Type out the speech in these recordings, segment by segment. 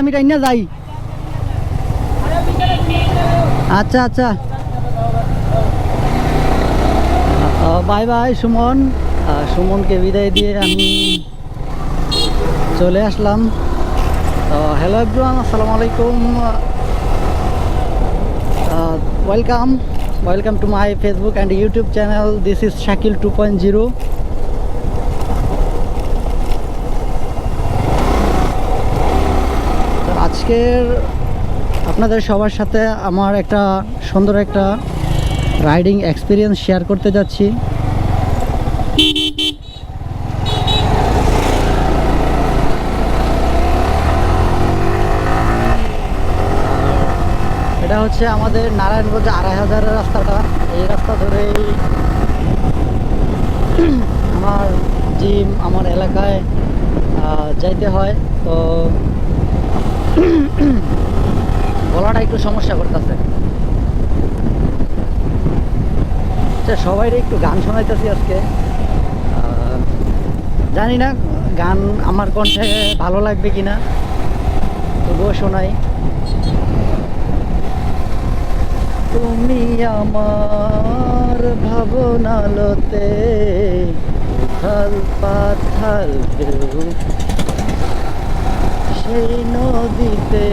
আমি রাইনা যাই। আচ্ছা আচ্ছা। Bye bye, Suman. সুমনকে বিদায় দিয়ে আমি চলে আসলাম। তো হ্যালো এভরিওয়ান, আসসালামু আলাইকুম। Welcome. Welcome to my Facebook and YouTube channel. This is Shakil two point zero তো আজকের আপনাদের সবার সাথে আমার একটা সুন্দর একটা রাইডিং এক্সপিরিয়েন্স শেয়ার করতে যাচ্ছি। এটা হচ্ছে আমাদের নারায়ণগঞ্জ আড়াই হাজারের রাস্তাটা। এই রাস্তা ধরেই আমার জিম আমার এলাকায় যাইতে হয়। তো একটু সমস্যা করতেছে। আচ্ছা সবাই একটু গান শোনাইতেছি আজকে। জানি না, গান আমার কণ্ঠে ভালো লাগবে কিনা, তবুও শোনাই। তুমি আমার ভাবনালতে উথাল পাথাল সেই নদীতে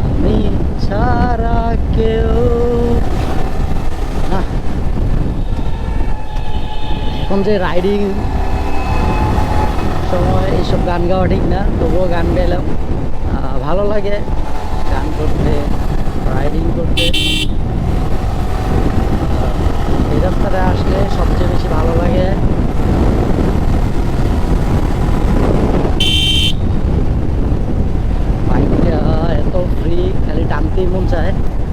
আমি ছাড়া কেউ এখন যে রাইডিং সময়, এইসব গান গাওয়া ঠিক না, তবুও গান গাইলাম। ভালো লাগে গান করতে রাইডিং করতে। এই রাস্তাটা আসলে সবচেয়ে বেশি भुईमुगचा आहे